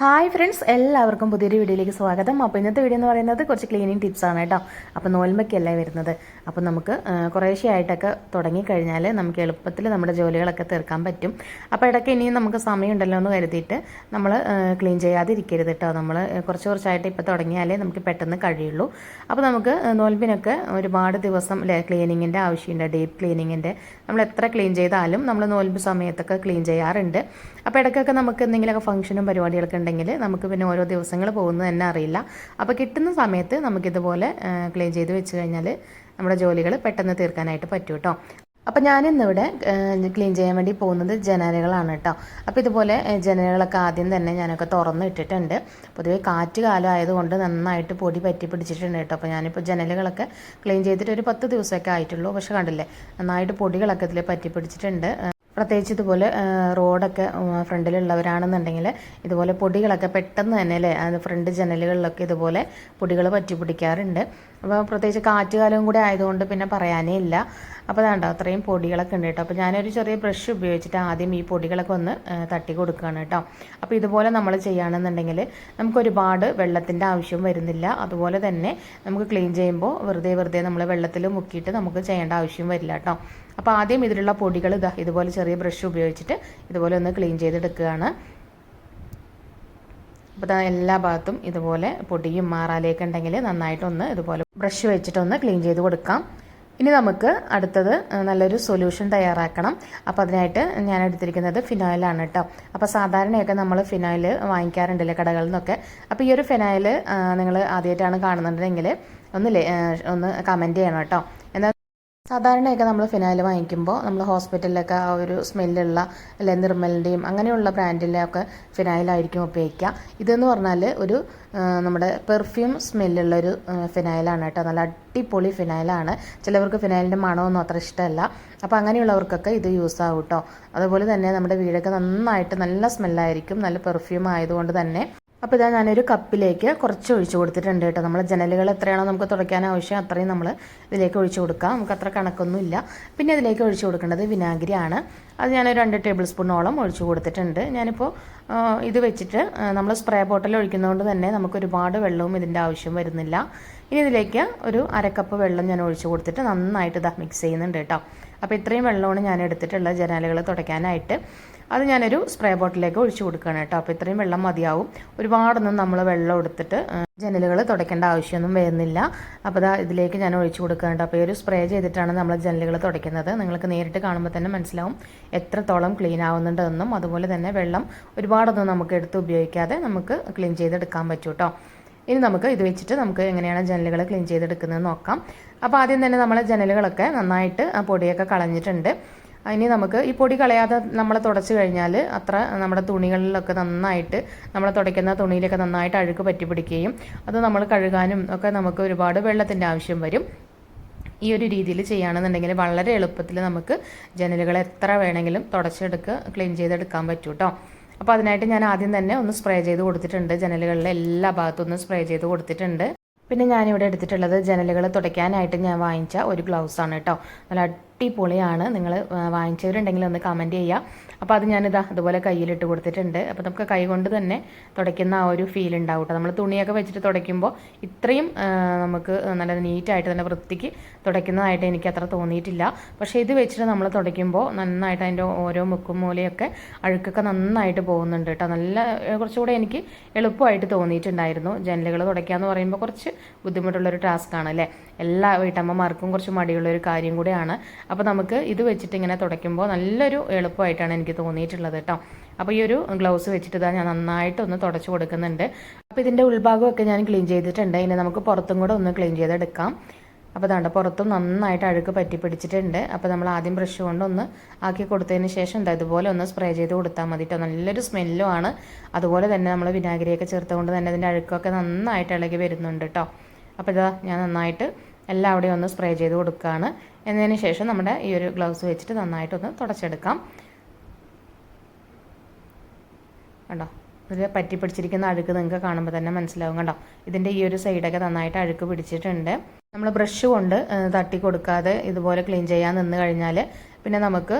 Hi friends എല്ലാവർക്കും പുതിയൊരു വീഡിയോയിലേക്ക് സ്വാഗതം. അപ്പോൾ ഇന്നത്തെ വീഡിയോ എന്ന് പറയുന്നത് കുറച്ച് ക്ലീനിങ് ടിപ്സ് ആണ് കേട്ടോ. അപ്പോൾ നോൽമയ്ക്കല്ലേ വരുന്നത്? അപ്പോൾ നമുക്ക് കുറേശ്ശെയായിട്ടൊക്കെ തുടങ്ങിക്കഴിഞ്ഞാൽ നമുക്ക് എളുപ്പത്തിൽ നമ്മുടെ ജോലികളൊക്കെ തീർക്കാൻ പറ്റും. അപ്പോൾ ഇടയ്ക്ക് ഇനിയും നമുക്ക് സമയമുണ്ടല്ലോ എന്ന് കരുതിയിട്ട് നമ്മൾ ക്ലീൻ ചെയ്യാതിരിക്കരുത് കേട്ടോ. നമ്മൾ കുറച്ച് കുറച്ചായിട്ട് ഇപ്പോൾ തുടങ്ങിയാലേ നമുക്ക് പെട്ടെന്ന് കഴിയുള്ളൂ. അപ്പോൾ നമുക്ക് നോൽമ്പിനൊക്കെ ഒരുപാട് ദിവസം ക്ലീനിങ്ങിന്റെ ആവശ്യമുണ്ട്. ഡീപ്പ് ക്ലീനിങ്ങിന്റെ നമ്മൾ എത്ര ക്ലീൻ ചെയ്താലും നമ്മൾ നോൽമ്പ് സമയത്തൊക്കെ ക്ലീൻ ചെയ്യാറുണ്ട്. അപ്പോൾ ഇടയ്ക്കൊക്കെ നമുക്ക് എന്തെങ്കിലുമൊക്കെ ഫംഗ്ഷനും പരിപാടികളൊക്കെ ഉണ്ടെങ്കിൽ നമുക്ക് പിന്നെ ഓരോ ദിവസങ്ങൾ പോകുന്നത് തന്നെ അറിയില്ല. അപ്പോൾ കിട്ടുന്ന സമയത്ത് നമുക്കിതുപോലെ ക്ലീൻ ചെയ്ത് വെച്ച് കഴിഞ്ഞാൽ നമ്മുടെ ജോലികൾ പെട്ടെന്ന് തീർക്കാനായിട്ട് പറ്റും കേട്ടോ അപ്പോൾ ഞാനിന്നിവിടെ ക്ലീൻ ചെയ്യാൻ വേണ്ടി പോകുന്നത് ജനലുകളാണ് കേട്ടോ അപ്പോൾ ഇതുപോലെ ജനലുകളൊക്കെ ആദ്യം തന്നെ ഞാനൊക്കെ തുറന്നു ഇട്ടിട്ടുണ്ട്. പൊതുവേ കാറ്റ് കാലം ആയതുകൊണ്ട് നന്നായിട്ട് പൊടി പറ്റി പിടിച്ചിട്ടുണ്ട് കേട്ടോ അപ്പോൾ ഞാനിപ്പോൾ ജനലുകളൊക്കെ ക്ലീൻ ചെയ്തിട്ട് ഒരു പത്ത് ദിവസമൊക്കെ ആയിട്ടുള്ളൂ. പക്ഷെ കണ്ടില്ലേ നന്നായിട്ട് പൊടികളൊക്കെ ഇതിൽ പറ്റി പിടിച്ചിട്ടുണ്ട്. പ്രത്യേകിച്ച് ഇതുപോലെ റോഡൊക്കെ ഫ്രണ്ടിലുള്ളവരാണെന്നുണ്ടെങ്കിൽ ഇതുപോലെ പൊടികളൊക്കെ പെട്ടെന്ന് തന്നെ അല്ലേ? ഫ്രണ്ട് ജനലുകളിലൊക്കെ ഇതുപോലെ പൊടികൾ പറ്റി പിടിക്കാറുണ്ട്. അപ്പോൾ പ്രത്യേകിച്ച് കാറ്റുകാലവും കൂടെ ആയതുകൊണ്ട് പിന്നെ പറയാനേ ഇല്ല. അപ്പോൾ അതാണ്ടോ അത്രയും പൊടികളൊക്കെ ഉണ്ട് കേട്ടോ. അപ്പോൾ ഞാനൊരു ചെറിയ ബ്രഷ് ഉപയോഗിച്ചിട്ട് ആദ്യം ഈ പൊടികളൊക്കെ ഒന്ന് തട്ടി കൊടുക്കുകയാണ് കേട്ടോ. അപ്പോൾ ഇതുപോലെ നമ്മൾ ചെയ്യുകയാണെന്നുണ്ടെങ്കിൽ നമുക്ക് ഒരുപാട് വെള്ളത്തിന്റെ ആവശ്യം വരുന്നില്ല. അതുപോലെ തന്നെ നമുക്ക് ക്ലീൻ ചെയ്യുമ്പോൾ വെറുതെ വെറുതെ നമ്മൾ വെള്ളത്തിൽ മുക്കിയിട്ട് നമുക്ക് ചെയ്യേണ്ട ആവശ്യം വരില്ല കേട്ടോ. അപ്പോൾ ആദ്യം ഇതിലുള്ള പൊടികൾ ഇതാ ഇതുപോലെ ചെറിയ ബ്രഷ് ഉപയോഗിച്ചിട്ട് ഇതുപോലെ ഒന്ന് ക്ലീൻ ചെയ്തെടുക്കുകയാണ്. അപ്പോൾ എല്ലാ ഭാഗത്തും ഇതുപോലെ പൊടിയും മാറാലേക്ക് ഉണ്ടെങ്കിൽ നന്നായിട്ടൊന്ന് ഇതുപോലെ ബ്രഷ് വെച്ചിട്ടൊന്ന് ക്ലീൻ ചെയ്ത് കൊടുക്കാം. ഇനി നമുക്ക് അടുത്തത് നല്ലൊരു സൊല്യൂഷൻ തയ്യാറാക്കണം. അപ്പോൾ അതിനായിട്ട് ഞാൻ എടുത്തിരിക്കുന്നത് ഫിനോയിലാണ് കേട്ടോ അപ്പോൾ സാധാരണയൊക്കെ നമ്മൾ ഫിനോയിൽ വാങ്ങിക്കാറുണ്ടല്ലേ കടകളിൽ നിന്നൊക്കെ. അപ്പോൾ ഈ ഒരു ഫിനോയിൽ നിങ്ങൾ ആദ്യമായിട്ടാണ് കാണുന്നുണ്ടെങ്കിൽ ഒന്നില്ലേ ഒന്ന് കമന്റ് ചെയ്യണം കേട്ടോ സാധാരണയൊക്കെ നമ്മൾ ഫിനായിൽ വാങ്ങിക്കുമ്പോൾ നമ്മൾ ഹോസ്പിറ്റലിലൊക്കെ ആ ഒരു സ്മെല്ലുള്ള അല്ലെ നിർമ്മലിന്റെയും അങ്ങനെയുള്ള ബ്രാൻഡിലൊക്കെ ഫിനായിലായിരിക്കും ഉപയോഗിക്കുക. ഇതെന്ന് പറഞ്ഞാൽ ഒരു നമ്മുടെ പെർഫ്യൂം സ്മെല്ലുള്ള ഒരു ഫിനായിലാണ് കേട്ടോ. നല്ല അടിപൊളി ഫിനായിലാണ്. ചിലവർക്ക് ഫിനായിലിന്റെ മണമൊന്നും അത്ര ഇഷ്ടമല്ല. അപ്പോൾ അങ്ങനെയുള്ളവർക്കൊക്കെ ഇത് യൂസ് ആവും കേട്ടോ. അതുപോലെ തന്നെ നമ്മുടെ വീടൊക്കെ നന്നായിട്ട് നല്ല സ്മെല്ലായിരിക്കും. നല്ല പെർഫ്യൂം ആയതുകൊണ്ട് തന്നെ. അപ്പോൾ ഇതാ ഞാനൊരു കപ്പിലേക്ക് കുറച്ച് ഒഴിച്ചു കൊടുത്തിട്ടുണ്ട് കേട്ടോ. നമ്മൾ ജനലുകൾ എത്രയാണോ നമുക്ക് തുടയ്ക്കാൻ ആവശ്യം അത്രയും നമ്മൾ ഇതിലേക്ക് ഒഴിച്ചു കൊടുക്കാം. നമുക്ക് അത്ര കണക്കൊന്നുമില്ല പിന്നെ ഇതിലേക്ക് ഒഴിച്ചു കൊടുക്കേണ്ടത് വിനാഗിരിയാണ്. അത് ഞാനൊരു രണ്ട് ടേബിൾ സ്പൂണോളം ഒഴിച്ചു കൊടുത്തിട്ടുണ്ട്. ഞാനിപ്പോൾ ഇത് വെച്ചിട്ട് നമ്മൾ സ്പ്രേ ബോട്ടിൽ ഒഴിക്കുന്നതുകൊണ്ട് തന്നെ നമുക്ക് ഒരുപാട് വെള്ളവും ഇതിന്റെ ആവശ്യം വരുന്നില്ല. ഇനി ഇതിലേക്ക് ഒരു അരക്കപ്പ് വെള്ളം ഞാൻ ഒഴിച്ചു കൊടുത്തിട്ട് നന്നായിട്ട് ഇതാ മിക്സ് ചെയ്യുന്നുണ്ട് കേട്ടോ. അപ്പോൾ ഇത്രയും വെള്ളമാണ് ഞാൻ എടുത്തിട്ടുള്ളത് ജനാലുകൾ തുടയ്ക്കാനായിട്ട്. അത് ഞാനൊരു സ്പ്രേ ബോട്ടിലേക്ക് ഒഴിച്ചു കൊടുക്കുകയാണ് കേട്ടോ. അപ്പോൾ ഇത്രയും വെള്ളം മതിയാവും. ഒരുപാടൊന്നും നമ്മൾ വെള്ളം എടുത്തിട്ട് ജനലുകൾ തുടയ്ക്കേണ്ട ആവശ്യമൊന്നും വരുന്നില്ല. അപ്പോൾ ദാ ഇതിലേക്ക് ഞാൻ ഒഴിച്ചു കൊടുക്കുന്നുണ്ട് അപ്പോൾ ഒരു സ്പ്രേ ചെയ്തിട്ടാണ് നമ്മൾ ജനലുകൾ തുടയ്ക്കുന്നത്. നിങ്ങൾക്ക് നേരിട്ട് കാണുമ്പോൾ തന്നെ മനസ്സിലാവും എത്രത്തോളം ക്ലീൻ ആവുന്നുണ്ടെന്നും അതുപോലെ തന്നെ വെള്ളം ഒരുപാടൊന്നും നമുക്ക് എടുത്ത് ഉപയോഗിക്കാതെ നമുക്ക് ക്ലീൻ ചെയ്തെടുക്കാൻ പറ്റും കേട്ടോ. ഇനി നമുക്ക് ഇത് വെച്ചിട്ട് നമുക്ക് എങ്ങനെയാണ് ജനലുകൾ ക്ലീൻ ചെയ്തെടുക്കുന്നത് നോക്കാം. അപ്പോൾ ആദ്യം തന്നെ നമ്മൾ ജനലുകളൊക്കെ നന്നായിട്ട് പൊടിയൊക്കെ കളഞ്ഞിട്ടുണ്ട്. ഇനി നമുക്ക് ഈ പൊടി കളയാതെ നമ്മൾ തുടച്ച് കഴിഞ്ഞാൽ അത്ര നമ്മുടെ തുണികളിലൊക്കെ നന്നായിട്ട് നമ്മൾ തുടയ്ക്കുന്ന തുണിയിലൊക്കെ നന്നായിട്ട് അഴുക്ക് പറ്റി പിടിക്കുകയും അത് നമ്മൾ കഴുകാനും ഒക്കെ നമുക്ക് ഒരുപാട് വെള്ളത്തിന്റെ ആവശ്യം വരും. ഈ ഒരു രീതിയിൽ ചെയ്യുകയാണെന്നുണ്ടെങ്കിൽ വളരെ എളുപ്പത്തിൽ നമുക്ക് ജനലുകൾ എത്ര വേണമെങ്കിലും തുടച്ചെടുക്കുക ക്ലീൻ ചെയ്തെടുക്കാൻ പറ്റും കേട്ടോ അപ്പോൾ അതിനായിട്ട് ഞാൻ ആദ്യം തന്നെ ഒന്ന് സ്പ്രേ ചെയ്ത് കൊടുത്തിട്ടുണ്ട്. ജനലുകളിലെ എല്ലാ ഭാഗത്തും ഒന്ന് സ്പ്രേ ചെയ്ത് കൊടുത്തിട്ടുണ്ട്. പിന്നെ ഞാനിവിടെ എടുത്തിട്ടുള്ളത് ജനലുകൾ തുടയ്ക്കാനായിട്ട് ഞാൻ വാങ്ങിച്ച ഒരു ഗ്ലൗസാണ് കേട്ടോ നല്ല അടിപൊളിയാണ്. നിങ്ങൾ വാങ്ങിച്ചവരുണ്ടെങ്കിൽ ഒന്ന് കമന്റ് ചെയ്യുക. അപ്പോൾ അത് ഞാനിതാ അതുപോലെ കയ്യിലിട്ട് കൊടുത്തിട്ടുണ്ട്. അപ്പോൾ നമുക്ക് കൈ കൊണ്ട് തന്നെ തുടയ്ക്കുന്ന ആ ഒരു ഫീൽ ഉണ്ടാവും കേട്ടോ നമ്മൾ തുണിയൊക്കെ വെച്ചിട്ട് തുടയ്ക്കുമ്പോൾ ഇത്രയും നമുക്ക് നല്ല നീറ്റായിട്ട് തന്നെ വൃത്തിക്ക് തുടയ്ക്കുന്നതായിട്ട് എനിക്ക് അത്ര തോന്നിയിട്ടില്ല. പക്ഷേ ഇത് വെച്ചിട്ട് നമ്മൾ തുടയ്ക്കുമ്പോൾ നന്നായിട്ട് അതിന്റെ ഓരോ മുക്കും മൂലയൊക്കെ അഴുക്കൊക്കെ നന്നായിട്ട് പോകുന്നുണ്ട് കേട്ടോ നല്ല കുറച്ചുകൂടെ എനിക്ക് എളുപ്പമായിട്ട് തോന്നിയിട്ടുണ്ടായിരുന്നു. ജനലുകൾ തുടയ്ക്കുക പറയുമ്പോൾ കുറച്ച് ബുദ്ധിമുട്ടുള്ളൊരു ടാസ്ക്കാണ് അല്ലേ? എല്ലാ വീട്ടമ്മമാർക്കും കുറച്ച് മടിയുള്ളൊരു കാര്യം കൂടെയാണ്. അപ്പോൾ നമുക്ക് ഇത് വെച്ചിട്ട് ഇങ്ങനെ തുടയ്ക്കുമ്പോൾ നല്ലൊരു എളുപ്പമായിട്ടാണ് എനിക്ക് തോന്നിയിട്ടുള്ളത് കേട്ടോ. അപ്പോൾ ഈ ഒരു ഗ്ലൗസ് വെച്ചിട്ട് ഇതാ ഞാൻ നന്നായിട്ട് ഒന്ന് തുടച്ചു കൊടുക്കുന്നുണ്ട്. അപ്പോൾ ഇതിന്റെ ഉൾഭാഗമൊക്കെ ഞാൻ ക്ലീൻ ചെയ്തിട്ടുണ്ട്. ഇനി നമുക്ക് പുറത്തും കൂടെ ഒന്ന് ക്ലീൻ ചെയ്തെടുക്കാം. അപ്പോൾ അതാണ്ട് പുറത്തും നന്നായിട്ട് അഴുക്ക് പറ്റി പിടിച്ചിട്ടുണ്ട്. അപ്പോൾ നമ്മൾ ആദ്യം ബ്രഷ് കൊണ്ട് ഒന്ന് ആക്കി കൊടുത്തതിന് ശേഷം എന്താ ഇതുപോലെ ഒന്ന് സ്പ്രേ ചെയ്ത് കൊടുത്താൽ മതി കേട്ടോ. നല്ലൊരു സ്മെല്ലും ആണ്. അതുപോലെ തന്നെ നമ്മൾ വിനാഗിരിയൊക്കെ ചേർത്തുകൊണ്ട് തന്നെ അതിന്റെ അഴുക്കൊക്കെ നന്നായിട്ട് ഇളകി വരുന്നുണ്ട് കേട്ടോ. അപ്പോൾ ഇതാ ഞാൻ നന്നായിട്ട് എല്ലാം എല്ലാവിടെയും ഒന്ന് സ്പ്രേ ചെയ്ത് കൊടുക്കുകയാണ് എന്നതിന് ശേഷം നമ്മുടെ ഈ ഒരു ഗ്ലൗസ് വെച്ചിട്ട് നന്നായിട്ടൊന്ന് തുടച്ചെടുക്കാം. കണ്ടോ? ഇത് പറ്റി പിടിച്ചിരിക്കുന്ന അഴുക്ക് നിങ്ങൾക്ക് കാണുമ്പോൾ തന്നെ മനസ്സിലാവും കണ്ടോ? ഇതിന്റെ ഈ ഒരു സൈഡൊക്കെ നന്നായിട്ട് അഴുക്ക് പിടിച്ചിട്ടുണ്ട്. നമ്മൾ ബ്രഷ് കൊണ്ട് തട്ടി കൊടുക്കാതെ ഇതുപോലെ ക്ലീൻ ചെയ്യാൻ നിന്ന് കഴിഞ്ഞാൽ പിന്നെ നമുക്ക്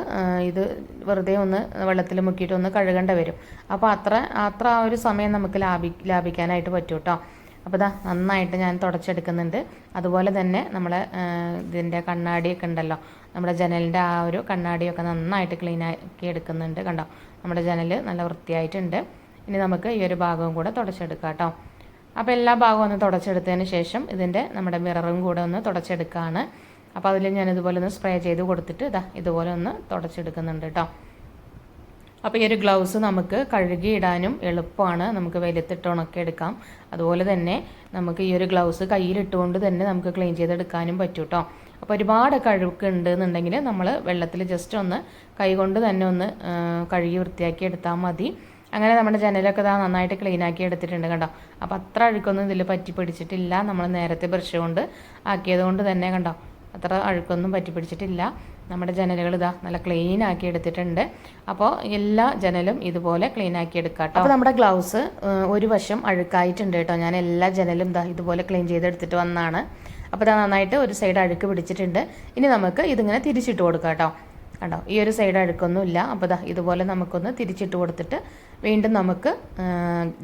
ഇത് വെറുതെ ഒന്ന് വെള്ളത്തിൽ മുക്കിയിട്ട് ഒന്ന് കഴുകേണ്ട വരും. അപ്പോൾ അത്ര അത്ര ആ ഒരു സമയം നമുക്ക് ലാഭി ലാഭിക്കാനായിട്ട് പറ്റും കേട്ടോ അപ്പോൾ ഇതാ നന്നായിട്ട് ഞാൻ തുടച്ചെടുക്കുന്നുണ്ട്. അതുപോലെ തന്നെ നമ്മൾ ഇതിന്റെ കണ്ണാടിയൊക്കെ ഉണ്ടല്ലോ. നമ്മുടെ ജനലിന്റെ ആ ഒരു കണ്ണാടിയൊക്കെ നന്നായിട്ട് ക്ലീൻ ആക്കി എടുക്കുന്നുണ്ട് കണ്ടോ? നമ്മുടെ ജനൽ നല്ല വൃത്തിയായിട്ടുണ്ട്. ഇനി നമുക്ക് ഈ ഒരു ഭാഗവും കൂടെ തുടച്ചെടുക്കാം കേട്ടോ. അപ്പോൾ എല്ലാ ഭാഗവും ഒന്ന് തുടച്ചെടുത്തതിന് ശേഷം ഇതിന്റെ നമ്മുടെ മിററും കൂടെ ഒന്ന് തുടച്ചെടുക്കുകയാണ് അപ്പോൾ അതിൽ ഞാൻ ഇതുപോലെ ഒന്ന് സ്പ്രേ ചെയ്ത് കൊടുത്തിട്ട് ഇതാ ഇതുപോലെ ഒന്ന് തുടച്ചെടുക്കുന്നുണ്ട് കേട്ടോ. അപ്പോൾ ഈ ഒരു ഗ്ലൗസ് നമുക്ക് കഴുകിയിടാനും എളുപ്പമാണ്. നമുക്ക് വെയിലത്തിട്ട് ഉണക്കി എടുക്കാം. അതുപോലെ തന്നെ നമുക്ക് ഈ ഒരു ഗ്ലൗസ് കയ്യിലിട്ടുകൊണ്ട് തന്നെ നമുക്ക് ക്ലീൻ ചെയ്തെടുക്കാനും പറ്റും കേട്ടോ അപ്പോൾ ഒരുപാട് കഴുക്ക് ഉണ്ട് എന്നുണ്ടെങ്കിൽ നമ്മൾ വെള്ളത്തിൽ ജസ്റ്റ് ഒന്ന് കൈകൊണ്ട് തന്നെ ഒന്ന് കഴുകി വൃത്തിയാക്കി എടുത്താൽ മതി. അങ്ങനെ നമ്മുടെ ജനലൊക്കെ ഇതാ നന്നായിട്ട് ക്ലീൻ ആക്കി എടുത്തിട്ടുണ്ട് കണ്ടോ? അപ്പോൾ അത്ര അഴുക്കൊന്നും ഇതിൽ പറ്റി പിടിച്ചിട്ടില്ല. നമ്മൾ നേരത്തെ ബ്രഷ് കൊണ്ട് ആക്കിയത് കൊണ്ട് തന്നെ കണ്ടോ? അത്ര അഴുക്കൊന്നും പറ്റി പിടിച്ചിട്ടില്ല. നമ്മുടെ ജനലുകൾ ഇതാ നല്ല ക്ലീൻ ആക്കി എടുത്തിട്ടുണ്ട്. അപ്പോൾ എല്ലാ ജനലും ഇതുപോലെ ക്ലീൻ ആക്കി എടുക്കാം കേട്ടോ അപ്പോൾ നമ്മുടെ ഗ്ലൗസ് ഒരു വശം അഴുക്കായിട്ടുണ്ട് കേട്ടോ ഞാൻ എല്ലാ ജനലും ഇതാ ഇതുപോലെ ക്ലീൻ ചെയ്തെടുത്തിട്ട് വന്നാണ്. അപ്പോൾ ഇതാ നന്നായിട്ട് ഒരു സൈഡ് അഴുക്ക് പിടിച്ചിട്ടുണ്ട്. ഇനി നമുക്ക് ഇതിങ്ങനെ തിരിച്ചിട്ട് കൊടുക്കാം കേട്ടോ കണ്ടോ? ഈ ഒരു സൈഡ് അഴുക്കൊന്നുമില്ല അപ്പോൾ ദാ ഇതുപോലെ നമുക്കൊന്ന് തിരിച്ചിട്ട് കൊടുത്തിട്ട് വീണ്ടും നമുക്ക്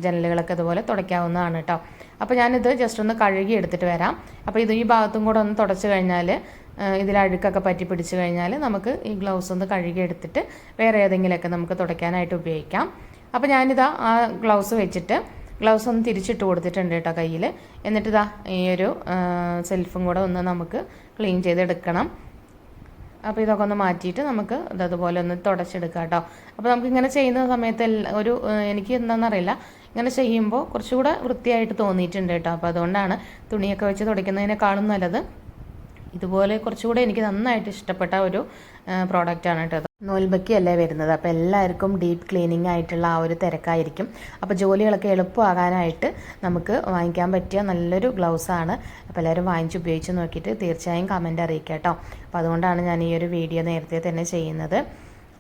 ജനലുകളൊക്കെ ഇതുപോലെ തുടയ്ക്കാവുന്നതാണ് കേട്ടോ അപ്പോൾ ഞാനിത് ജസ്റ്റ് ഒന്ന് കഴുകി എടുത്തിട്ട് വരാം. അപ്പോൾ ഇത് ഈ ഭാഗത്തും കൂടെ ഒന്ന് തുടച്ച് കഴിഞ്ഞാൽ ഇതിൽ അഴുക്കൊക്കെ പറ്റി പിടിച്ച് കഴിഞ്ഞാൽ നമുക്ക് ഈ ഗ്ലൗസ് ഒന്ന് കഴുകി എടുത്തിട്ട് വേറെ ഏതെങ്കിലുമൊക്കെ നമുക്ക് തുടയ്ക്കാനായിട്ട് ഉപയോഗിക്കാം. അപ്പോൾ ഞാനിതാ ആ ഗ്ലൗസ് വെച്ചിട്ട് ഗ്ലൗസ് ഒന്ന് തിരിച്ചിട്ട് കൊടുത്തിട്ടുണ്ട് കേട്ടോ കയ്യിൽ എന്നിട്ട് ഇതാ ഈ ഒരു സെൽഫും കൂടെ ഒന്ന് നമുക്ക് ക്ലീൻ ചെയ്തെടുക്കണം. അപ്പോൾ ഇതൊക്കെ ഒന്ന് മാറ്റിയിട്ട് നമുക്ക് ഇതതുപോലെ ഒന്ന് തുടച്ചെടുക്കാം കേട്ടോ. അപ്പോൾ നമുക്ക് ഇങ്ങനെ ചെയ്യുന്ന സമയത്ത് ഒരു എനിക്ക് എന്താണെന്നറിയില്ല ഇങ്ങനെ ചെയ്യുമ്പോൾ കുറച്ചുകൂടെ വൃത്തിയായിട്ട് തോന്നിയിട്ടുണ്ട് കേട്ടോ. അപ്പോൾ അതുകൊണ്ടാണ് തുണിയൊക്കെ വെച്ച് തുടയ്ക്കുന്നതിനേക്കാളും നല്ലത്. ഇതുപോലെ കുറച്ചുകൂടെ എനിക്ക് നന്നായിട്ട് ഇഷ്ടപ്പെട്ട ഒരു പ്രോഡക്റ്റാണ് കേട്ടോ അത്. നോൽബക്കി അല്ലേ വരുന്നത്? അപ്പോൾ എല്ലാവർക്കും ഡീപ്പ് ക്ലീനിങ് ആയിട്ടുള്ള ആ ഒരു തിരക്കായിരിക്കും. അപ്പോൾ ജോലികളൊക്കെ എളുപ്പമാകാനായിട്ട് നമുക്ക് വാങ്ങിക്കാൻ പറ്റിയ നല്ലൊരു ഗ്ലൗസാണ് അപ്പോൾ എല്ലാവരും വാങ്ങിച്ച് ഉപയോഗിച്ച് നോക്കിയിട്ട് തീർച്ചയായും കമന്റ് അറിയിക്കുക കേട്ടോ. അപ്പോൾ അതുകൊണ്ടാണ് ഞാൻ ഈ ഒരു വീഡിയോ നേരത്തെ തന്നെ ചെയ്യുന്നത്.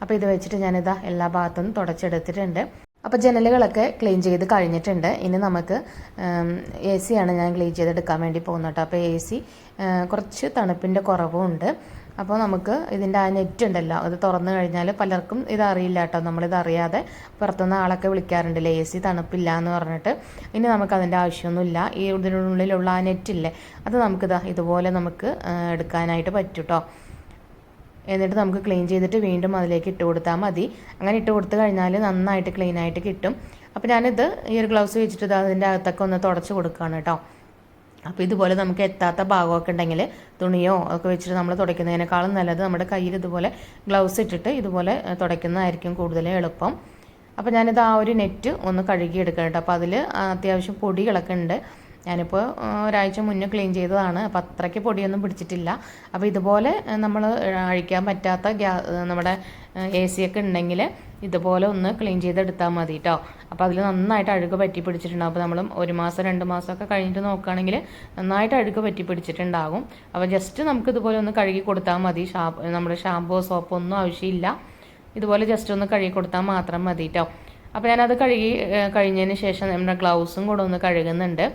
അപ്പോൾ ഇത് വെച്ചിട്ട് ഞാനിതാ എല്ലാ ഭാഗത്തും തുടച്ചെടുത്തിട്ടുണ്ട്. അപ്പോൾ ജനലുകളൊക്കെ ക്ലീൻ ചെയ്ത് കഴിഞ്ഞിട്ടുണ്ട്. ഇനി നമുക്ക് എ സി ആണ് ഞാൻ ക്ലീൻ ചെയ്തെടുക്കാൻ വേണ്ടി പോകുന്നത് അപ്പോൾ എ സി കുറച്ച് തണുപ്പിന്റെ കുറവുമുണ്ട് അപ്പോൾ നമുക്ക് ഇതിന്റെ ആ നെറ്റ് ഉണ്ടല്ലോ അത് തുറന്നു കഴിഞ്ഞാൽ പലർക്കും ഇത് അറിയില്ല കേട്ടോ. നമ്മളിത് അറിയാതെ പുറത്തുനിന്ന് ആളൊക്കെ വിളിക്കാറുണ്ടല്ലോ എ സി തണുപ്പില്ല എന്ന് പറഞ്ഞിട്ട്. ഇനി നമുക്ക് അതിന്റെ ആവശ്യമൊന്നുമില്ല. ഈ ഇതിനുള്ളിലുള്ള ആ നെറ്റില്ലേ അത് നമുക്കിതാ ഇതുപോലെ നമുക്ക് എടുക്കാനായിട്ട് പറ്റും കേട്ടോ എന്നിട്ട് നമുക്ക് ക്ലീൻ ചെയ്തിട്ട് വീണ്ടും അതിലേക്ക് ഇട്ട് കൊടുത്താൽ മതി. അങ്ങനെ ഇട്ട് കൊടുത്തു കഴിഞ്ഞാൽ നന്നായിട്ട് ക്ലീൻ ആയിട്ട് കിട്ടും. അപ്പോൾ ഞാനിത് ഈ ഒരു ഗ്ലൗസ് വെച്ചിട്ട് ഇത് അതിന്റെ അകത്തൊക്കെ ഒന്ന് തുടച്ച് കൊടുക്കുകയാണ് കേട്ടോ അപ്പോൾ ഇതുപോലെ നമുക്ക് എത്താത്ത ഭാഗമൊക്കെ ഉണ്ടെങ്കിൽ തുണിയോ ഒക്കെ വെച്ചിട്ട് നമ്മൾ തുടയ്ക്കുന്നതിനേക്കാളും നല്ലത് നമ്മുടെ കയ്യിൽ ഇതുപോലെ ഗ്ലൗസ് ഇട്ടിട്ട് ഇതുപോലെ തുടയ്ക്കുന്നതായിരിക്കും കൂടുതൽ എളുപ്പം. അപ്പോൾ ഞാനിത് ആ ഒരു നെറ്റ് ഒന്ന് കഴുകി എടുക്കണം കേട്ടോ അപ്പോൾ അതിൽ അത്യാവശ്യം പൊടികളൊക്കെ ഉണ്ട്. ഞാനിപ്പോൾ ഒരാഴ്ച മുന്നേ ക്ലീൻ ചെയ്തതാണ്. അപ്പോൾ അത്രയ്ക്ക് പൊടിയൊന്നും പിടിച്ചിട്ടില്ല. അപ്പോൾ ഇതുപോലെ നമ്മൾ അഴിക്കാൻ പറ്റാത്ത ഗ്യാ നമ്മുടെ എ സി ഒക്കെ ഉണ്ടെങ്കിൽ ഇതുപോലെ ഒന്ന് ക്ലീൻ ചെയ്തെടുത്താൽ മതി കേട്ടോ അപ്പോൾ അതിൽ നന്നായിട്ട് അഴുക്ക് പറ്റി പിടിച്ചിട്ടുണ്ടാകും അപ്പോൾ നമ്മൾ ഒരു മാസം രണ്ട് മാസമൊക്കെ കഴിഞ്ഞിട്ട് നോക്കുകയാണെങ്കിൽ നന്നായിട്ട് അഴുക്ക് പറ്റി പിടിച്ചിട്ടുണ്ടാകും. അപ്പോൾ ജസ്റ്റ് നമുക്ക് ഇതുപോലെ ഒന്ന് കഴുകി കൊടുത്താൽ മതി. നമ്മുടെ ഷാമ്പോ സോപ്പോ ഒന്നും ആവശ്യമില്ല. ഇതുപോലെ ജസ്റ്റ് ഒന്ന് കഴുകി കൊടുത്താൽ മാത്രം മതി കേട്ടോ അപ്പോൾ ഞാനത് കഴുകി കഴിഞ്ഞതിന് ശേഷം നമ്മുടെ ഗ്ലൗസും കൂടെ ഒന്ന് കഴുകുന്നുണ്ട്.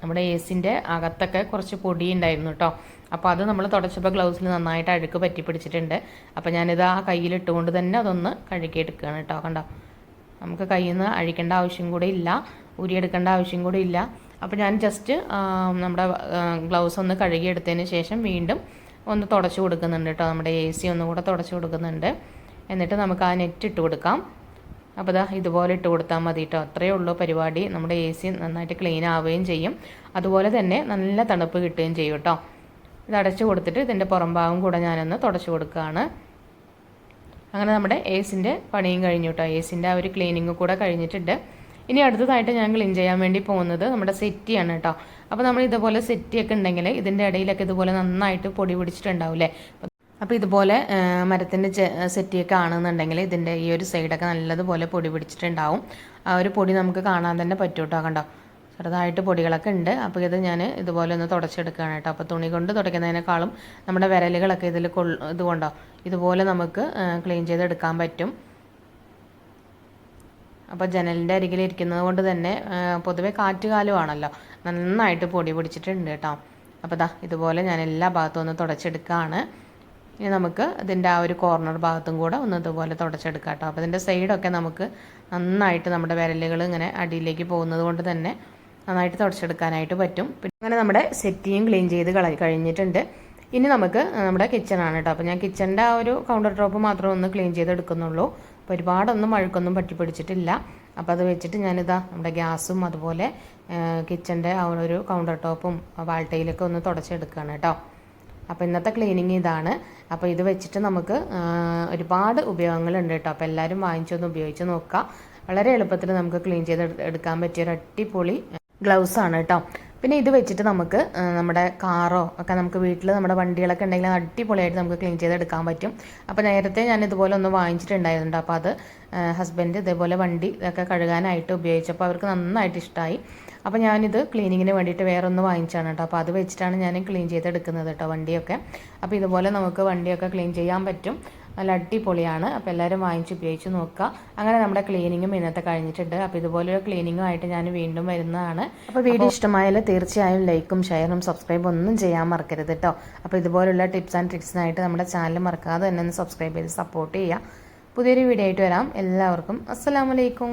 നമ്മുടെ എ സിന്റെ അകത്തൊക്കെ കുറച്ച് പൊടി ഉണ്ടായിരുന്നു കേട്ടോ അപ്പോൾ അത് നമ്മൾ തുടച്ചപ്പോൾ ഗ്ലൗസിൽ നന്നായിട്ട് അഴുക്ക് പറ്റി പിടിച്ചിട്ടുണ്ട്. അപ്പോൾ ഞാനിത് ആ കയ്യിലിട്ടുകൊണ്ട് തന്നെ അതൊന്ന് കഴുകി കഴുകിയെടുക്കുകയാണ് കേട്ടോ കണ്ടോ? നമുക്ക് കയ്യിൽ നിന്ന് അഴിക്കേണ്ട ആവശ്യം കൂടെ ഇല്ല. ഉരിയെടുക്കേണ്ട ആവശ്യം കൂടെ ഇല്ല. അപ്പോൾ ഞാൻ ജസ്റ്റ് നമ്മുടെ ഗ്ലൗസ് ഒന്ന് കഴുകിയെടുത്തതിന് ശേഷം വീണ്ടും ഒന്ന് തുടച്ചു കൊടുക്കുന്നുണ്ട് കേട്ടോ നമ്മുടെ എ സി ഒന്നും കൂടെ തുടച്ചു കൊടുക്കുന്നുണ്ട്. എന്നിട്ട് നമുക്ക് ആ നെറ്റ് ഇട്ട് കൊടുക്കാം. അപ്പോൾ ദാ ഇതുപോലെ ഇട്ട് കൊടുത്താൽ മതി കേട്ടോ അത്രയേ ഉള്ളൂ പരിപാടി. നമ്മുടെ എ സി നന്നായിട്ട് ക്ലീൻ ആവുകയും ചെയ്യും. അതുപോലെ തന്നെ നല്ല തണുപ്പ് കിട്ടുകയും ചെയ്യും കേട്ടോ ഇത് അടച്ചു കൊടുത്തിട്ട് ഇതിന്റെ പുറം ഭാഗം കൂടെ ഞാനൊന്ന് തുടച്ചു കൊടുക്കുകയാണ്. അങ്ങനെ നമ്മുടെ എ സിന്റെ പണിയും കഴിഞ്ഞു കേട്ടോ എ സിന്റെ ആ ഒരു ക്ലീനിങ് കൂടെ കഴിഞ്ഞിട്ടുണ്ട്. ഇനി അടുത്തതായിട്ട് ഞാൻ ക്ലീൻ ചെയ്യാൻ വേണ്ടി പോകുന്നത് നമ്മുടെ സെറ്റിയാണ് കേട്ടോ അപ്പോൾ നമ്മൾ ഇതുപോലെ സെറ്റിയൊക്കെ ഉണ്ടെങ്കിൽ ഇതിന്റെ ഇടയിലൊക്കെ ഇതുപോലെ നന്നായിട്ട് പൊടി പിടിച്ചിട്ടുണ്ടാവില്ലേ അപ്പോൾ ഇതുപോലെ മരത്തിന്റെ സെറ്റിയൊക്കെ ആണെന്നുണ്ടെങ്കിൽ ഇതിന്റെ ഈ ഒരു സൈഡൊക്കെ നല്ലതുപോലെ പൊടി പിടിച്ചിട്ടുണ്ടാവും. ആ ഒരു പൊടി നമുക്ക് കാണാൻ തന്നെ പറ്റും കേട്ടോ കണ്ടോ? ചെറുതായിട്ട് പൊടികളൊക്കെ ഉണ്ട്. അപ്പോൾ ഇത് ഞാൻ ഇതുപോലെ ഒന്ന് തുടച്ചെടുക്കുകയാണ് കേട്ടോ. അപ്പോൾ തുണി കൊണ്ട് തുടയ്ക്കുന്നതിനേക്കാളും നമ്മുടെ വിരലുകളൊക്കെ ഇതിൽ കൊള്ള ഇതുകൊണ്ടോ ഇതുപോലെ നമുക്ക് ക്ലീൻ ചെയ്തെടുക്കാൻ പറ്റും. അപ്പോൾ ജനലിന്റെ അരികിൽ ഇരിക്കുന്നത് കൊണ്ട് തന്നെ പൊതുവേ പൊതുവെ കാറ്റ് നന്നായിട്ട് പൊടി പിടിച്ചിട്ടുണ്ട് കേട്ടോ. അപ്പോൾ ദാ ഇതുപോലെ ഞാൻ എല്ലാ ഭാഗത്തും ഒന്ന് തുടച്ചെടുക്കുകയാണ്. ഇനി നമുക്ക് ഇതിന്റെ ആ ഒരു കോർണർ ഭാഗത്തും കൂടെ ഒന്ന് ഇതുപോലെ തുടച്ചെടുക്കാം കേട്ടോ. അപ്പോൾ ഇതിന്റെ സൈഡൊക്കെ നമുക്ക് നന്നായിട്ട് നമ്മുടെ വിരലുകൾ ഇങ്ങനെ അടിയിലേക്ക് പോകുന്നത് കൊണ്ട് തന്നെ നന്നായിട്ട് തുടച്ചെടുക്കാനായിട്ട് പറ്റും. പിന്നെ അങ്ങനെ നമ്മുടെ സെറ്റിയും ക്ലീൻ ചെയ്ത് കള കഴിഞ്ഞിട്ടുണ്ട്. ഇനി നമുക്ക് നമ്മുടെ കിച്ചണാണ് കേട്ടോ. അപ്പോൾ ഞാൻ കിച്ചണിന്റെ ആ ഒരു കൗണ്ടർ ടോപ്പ് മാത്രം ഒന്ന് ക്ലീൻ ചെയ്തെടുക്കുന്നുള്ളൂ. അപ്പോൾ ഒരുപാടൊന്നും മഴുക്കൊന്നും പറ്റി പിടിച്ചിട്ടില്ല. അപ്പോൾ അത് വെച്ചിട്ട് ഞാനിതാ നമ്മുടെ ഗ്യാസും അതുപോലെ കിച്ചന്റെ ആ ഒരു കൗണ്ടർ ടോപ്പും വാൾട്ടയിലൊക്കെ ഒന്ന് തുടച്ചെടുക്കുകയാണ് കേട്ടോ. അപ്പോൾ ഇന്നത്തെ ക്ലീനിങ് ഇതാണ്. അപ്പോൾ ഇത് വെച്ചിട്ട് നമുക്ക് ഒരുപാട് ഉപയോഗങ്ങളുണ്ട് കേട്ടോ. അപ്പോൾ എല്ലാവരും വാങ്ങിച്ചൊന്ന് ഉപയോഗിച്ച് നോക്കുക വളരെ എളുപ്പത്തിൽ നമുക്ക് ക്ലീൻ ചെയ്ത് എടുക്കാൻ പറ്റിയ ഒരു അടിപൊളി ഗ്ലൗസ് ആണ് കേട്ടോ. പിന്നെ ഇത് വെച്ചിട്ട് നമുക്ക് നമ്മുടെ കാറോ ഒക്കെ നമുക്ക് വീട്ടിൽ നമ്മുടെ വണ്ടികളൊക്കെ ഉണ്ടെങ്കിൽ അടിപൊളിയായിട്ട് നമുക്ക് ക്ലീൻ ചെയ്തെടുക്കാൻ പറ്റും. അപ്പോൾ നേരത്തെ ഞാൻ ഇതുപോലെ ഒന്ന് വാങ്ങിച്ചിട്ടുണ്ടായിരുന്നു അപ്പോൾ അത് ഹസ്ബൻഡ് ഇതേപോലെ വണ്ടി ഇതൊക്കെ കഴുകാനായിട്ട് ഉപയോഗിച്ചപ്പോൾ അവർക്ക് നന്നായിട്ട് ഇഷ്ടമായി അപ്പോൾ ഞാനിത് ക്ലീനിങ്ങിന് വേണ്ടിയിട്ട് വേറൊന്ന് വാങ്ങിച്ചാണ് കേട്ടോ. അപ്പോൾ അത് വെച്ചിട്ടാണ് ഞാൻ ക്ലീൻ ചെയ്തെടുക്കുന്നത് കേട്ടോ വണ്ടിയൊക്കെ. അപ്പോൾ ഇതുപോലെ നമുക്ക് വണ്ടിയൊക്കെ ക്ലീൻ ചെയ്യാൻ പറ്റും. നല്ല അടിപൊളിയാണ്. അപ്പോൾ എല്ലാവരും വാങ്ങിച്ച് ഉപയോഗിച്ച് നോക്കുക. അങ്ങനെ നമ്മുടെ ക്ലീനിങ്ങും ഇന്നത്തെ കഴിഞ്ഞിട്ടുണ്ട്. അപ്പോൾ ഇതുപോലൊരു ക്ലീനിങ്ങും ആയിട്ട് ഞാൻ വീണ്ടും വരുന്നതാണ്. അപ്പോൾ വീഡിയോ ഇഷ്ടമായാലും തീർച്ചയായും ലൈക്കും ഷെയറും സബ്സ്ക്രൈബും ഒന്നും ചെയ്യാൻ മറക്കരുത് കേട്ടോ. അപ്പോൾ ഇതുപോലുള്ള ടിപ്സ് ആൻഡ് ട്രിക്സിനായിട്ട് നമ്മുടെ ചാനൽ മറക്കാതെ തന്നെ ഒന്ന് സബ്സ്ക്രൈബ് ചെയ്ത് സപ്പോർട്ട് ചെയ്യുക. പുതിയൊരു വീഡിയോ ആയിട്ട് വരാം. എല്ലാവർക്കും അസ്സലാമലൈക്കും